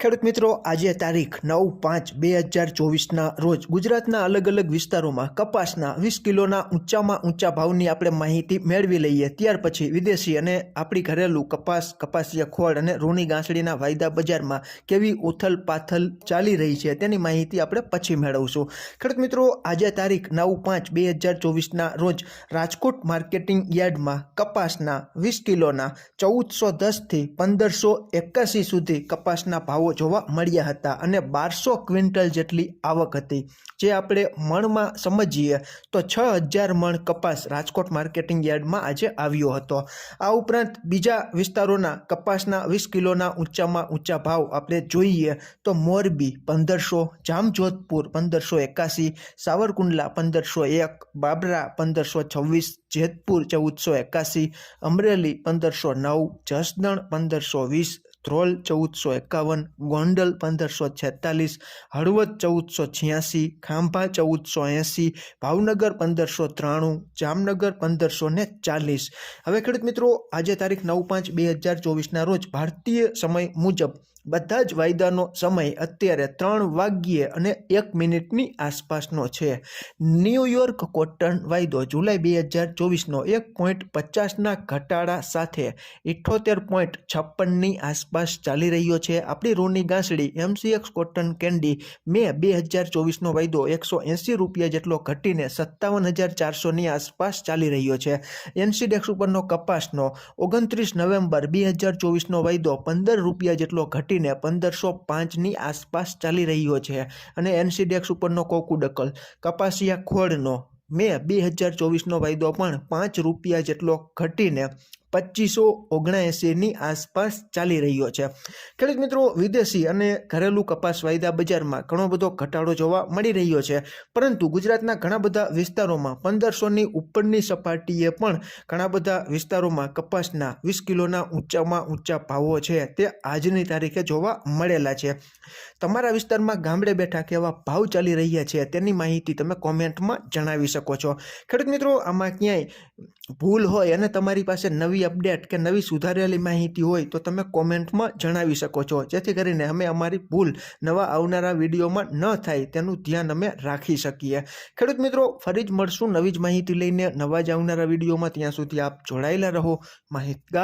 ખેડૂત મિત્રો, આજે તારીખ નવ પાંચ બે હજાર ચોવીસના રોજ ગુજરાતના અલગ અલગ વિસ્તારોમાં કપાસના વીસ કિલોના ઊંચામાં ઊંચા ભાવની આપણે માહિતી મેળવી લઈએ. ત્યાર પછી વિદેશી અને આપણી ઘરેલું કપાસ, કપાસિયા ખોળ અને રૂની ગાંસડીના વાયદા બજારમાં કેવી ઉથલ પાથલ ચાલી રહી છે તેની માહિતી આપણે પછી મેળવશું. ખેડૂત મિત્રો, આજે તારીખ નવ પાંચ બે હજાર ચોવીસના રોજ રાજકોટ માર્કેટિંગ યાર્ડમાં કપાસના વીસ કિલોના ચૌદસો દસથી પંદરસો એકાસી સુધી કપાસના ભાવો જોવા મળ્યા હતા અને બારસો ક્વિન્ટલ જેટલી આવક હતી. જે આપણે મણમાં સમજીએ તો છ હજાર મણ કપાસ રાજકોટ માર્કેટિંગ યાર્ડમાં આજે આવ્યો હતો. આ ઉપરાંત બીજા વિસ્તારોના કપાસના વીસ કિલોના ઊંચામાં ઊંચા ભાવ આપણે જોઈએ તો મોરબી પંદરસો, જામજોધપુર પંદરસો એકાસી, સાવરકુંડલા પંદરસો એક, બાબરા પંદરસો છવ્વીસ, જેતપુર ચૌદસો એકાસી, અમરેલી પંદરસો નવ, જસદણ પંદરસો વીસ ધ્રોલ ચૌદસો એકાવન, ગોંડલ પંદરસો છેતાલીસ, હળવદ ચૌદસો છ્યાસી, ખાંભા ચૌદસો એંસી, ભાવનગર પંદરસો ત્રાણું, જામનગર પંદરસો ને ચાલીસ. હવે ખેડૂત મિત્રો, આજે તારીખ નવ પાંચ બે હજાર ચોવીસના રોજ ભારતીય સમય મુજબ બધા જ વાયદાનો સમય અત્યારે ત્રણ વાગ્યે અને એક મિનિટની આસપાસનો છે. ન્યૂયોર્ક કોટન વાયદો જુલાઈ બે હજાર ચોવીસનો એક પોઈન્ટ પચાસના ઘટાડા સાથે ઇઠ્ઠોતેર પોઈન્ટ છપ્પનની આસપાસ ચાલી રહ્યો છે. આપણી રૂની ગાંસડી એમસીએક્સ કોટન કેન્ડી મે બે હજાર ચોવીસનો વાયદો એકસો એંસી રૂપિયા જેટલો ઘટીને સત્તાવન હજાર ચારસોની આસપાસ ચાલી રહ્યો છે. એનસીડેક્સ ઉપરનો કપાસનો ઓગણત્રીસ નવેમ્બર બે હજાર ચોવીસનો વાયદો પંદર રૂપિયા જેટલો ઘટીને પંદરસો પાંચની આસપાસ ચાલી રહ્યો છે અને એનસીડેક્સ ઉપરનો કોકુડકલ કપાસિયા ખોળનો. મે બે હજાર ચોવીસનો વાયદો પણ પાંચ રૂપિયા જેટલો ઘટીને પચીસો ઓગણએંસીની આસપાસ ચાલી રહ્યો છે. ખેડૂત મિત્રો, વિદેશી અને ઘરેલું કપાસ વાયદા બજારમાં ઘણો બધો ઘટાડો જોવા મળી રહ્યો છે. પરંતુ ગુજરાતના ઘણા બધા વિસ્તારોમાં પંદરસોની ઉપરની સપાટીએ પણ ઘણા બધા વિસ્તારોમાં કપાસના વીસ કિલોના ઊંચામાં ઊંચા ભાવો છે તે આજની તારીખે જોવા મળેલા છે. તમારા વિસ્તારમાં ગામડે બેઠા કેવા ભાવ ચાલી રહ્યા છે તેની માહિતી તમે કોમેન્ટમાં જણાવી શકો છો. ખેડૂત મિત્રો, આમાં ક્યાંય ભૂલ હોય અને તમારી પાસે નવી અપડેટ કે નવી સુધારેલી માહિતી હોય તો તમે કોમેન્ટમાં જણાવી શકો છો. જેથી કરીને અમે અમારી ભૂલ નવા આવનારા વિડીયોમાં ન થાય તેનું ધ્યાન અમે રાખી શકીએ. ખેડૂત મિત્રો, ફરી જ મળશું નવી જ માહિતી લઈને નવા જ આવનારા વિડીયોમાં. ત્યાં સુધી આપ જોડાયેલા રહો. માહિતગાર